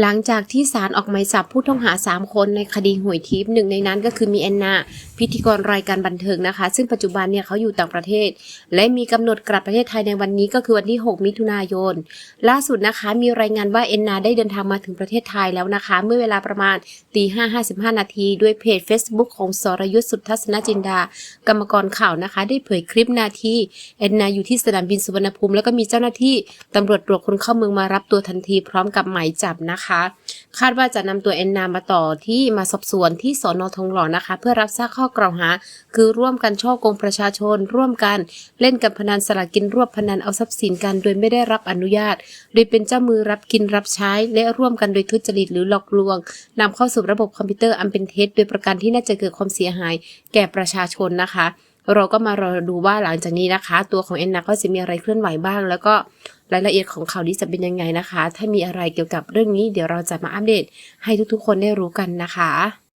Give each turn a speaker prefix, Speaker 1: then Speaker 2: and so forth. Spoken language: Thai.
Speaker 1: หลังจากที่ศาลออกหมายจับผู้ต้องหา 3 คนในคดีหวยทิพย์หนึ่งในนั้นก็คือมีแอนนา พิธีกรรายการบันเทิงนะคะ ซึ่งปัจจุบันเนี่ยเขาอยู่ต่างประเทศ และมีกำหนดกลับประเทศไทยในวันนี้ก็คือวันที่ 6 มิถุนายน ล่าสุดนะคะ มีรายงานว่าแอนนาได้เดินทางมาถึงประเทศไทยแล้วนะคะ เมื่อเวลาประมาณตีห้าห้าสิบห้านาทีด้วยเพจ Facebook ของสรยุทธสุทัศนจินดา กรรมกรข่าวนะคะ ได้เผยคลิปนาทีแอนนาอยู่ที่สนามบินสุวรรณภูมิแล้วก็มีเจ้าหน้าที่ตำรวจตรวจคนเข้าเมืองมารับตัวทันทีพร้อมกับหมายจับนะคะคาดว่าจะนำตัวแอนนามาต่อที่มาสอบสวนที่สอนอทองหล่อนะคะ เพื่อรับทราบข้อกล่าวหา คือร่วมกันช่อกงประชาชน ร่วมกันเล่นกับพนันสลากกินรวบพนันเอาทรัพย์สินกัน โดยไม่ได้รับอนุญาต โดยเป็นเจ้ามือรับกินรับใช้ และร่วมกันโดยทุจริตหรือหลอกลวงนำเข้าสู่ระบบคอมพิวเตอร์อันเป็นเท็จโดยประการที่น่าจะเกิดความเสียหาย แก่ประชาชนนะคะ เราก็มารอดูว่าหลังจากนี้นะคะ ตัวของแอนนาก็จะมีอะไรเคลื่อนไหวบ้าง แล้วก็รายละเอียดของข่าวนี้จะเป็นยังไงนะคะ ถ้ามีอะไรเกี่ยวกับเรื่องนี้เดี๋ยวเราจะมาอัปเดตให้ทุกๆ คนได้รู้กันนะคะ